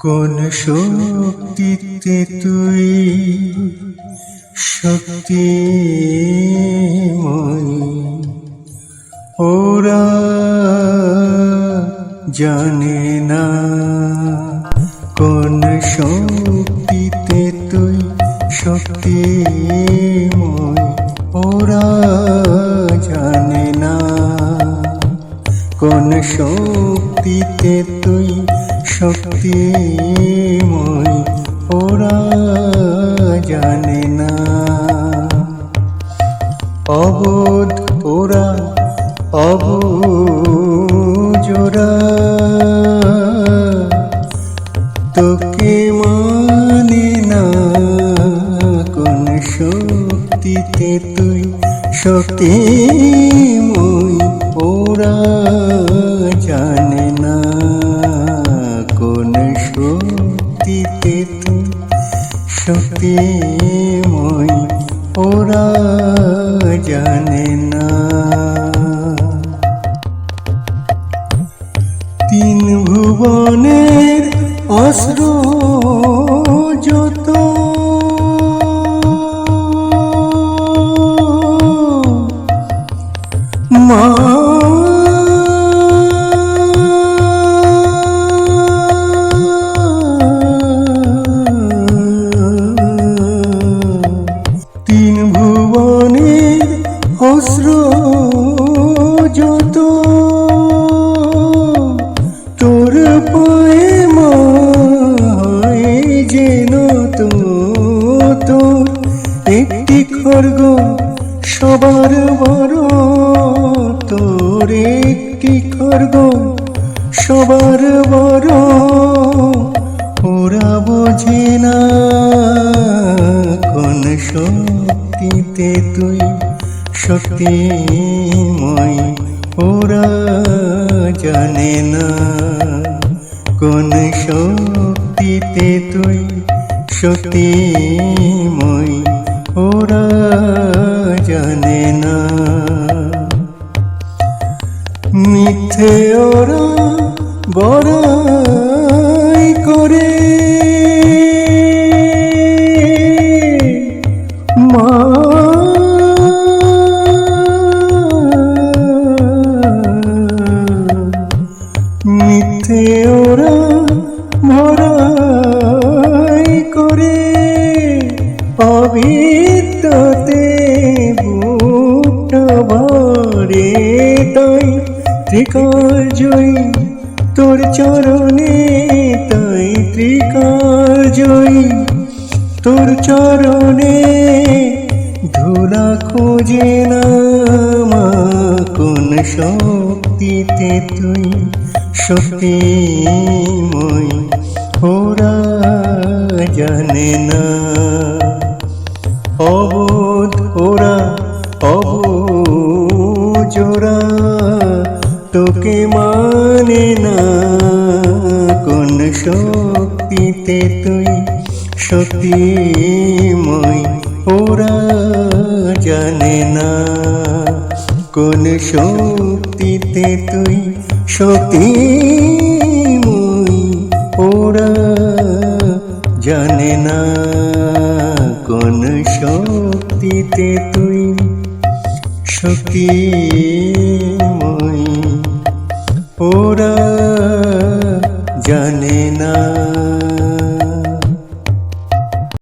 কোন শক্তিতে তুই শক্তিময় ওরা জানে না কোন শক্তিতে তুই শক্তিময় ওরা জানে না কোন শক্তিতে শক্তিময় ওরা জানে না। অবোধ ওরা অবুজোরা তোকে মানে না, কোন শক্তিতে তুই শক্তিময় ওরা। শক্তিময় ওরা জানে না। তিন ভুবনের অস্ত্র অস্ত্র যত তোর পায়ে মায় যেন তো একটি খর্গ সবার বড়, তোর একটি খর্গ সবার বড়। ওরা বোঝে না কোন শক্তিতে তুই শক্তিময় ওরা জানে না কোন শক্তিতে তুই শক্তিময় ওরা জানে না। মিথ্যে ওরা বড়াই পবিত্রতে ভরে তাই ত্রিকাল জয়ী তোর চরণে তাই ত্রিকাল জয়ী তোর চরণে ধুলা খোঁজে না কোন শক্তিতে তুই শক্তিময়, ওরা জানে না। অবোধ ওরা অবুজোরা তোকে মানে না। কোন শক্তিতে তুই শক্তিময় ওরা জানে না। কোন শক্তিতে তুই শক্তিময় ওরা জানে না। কোন শক্তিতে তুই? শক্তি ওরা জানে না।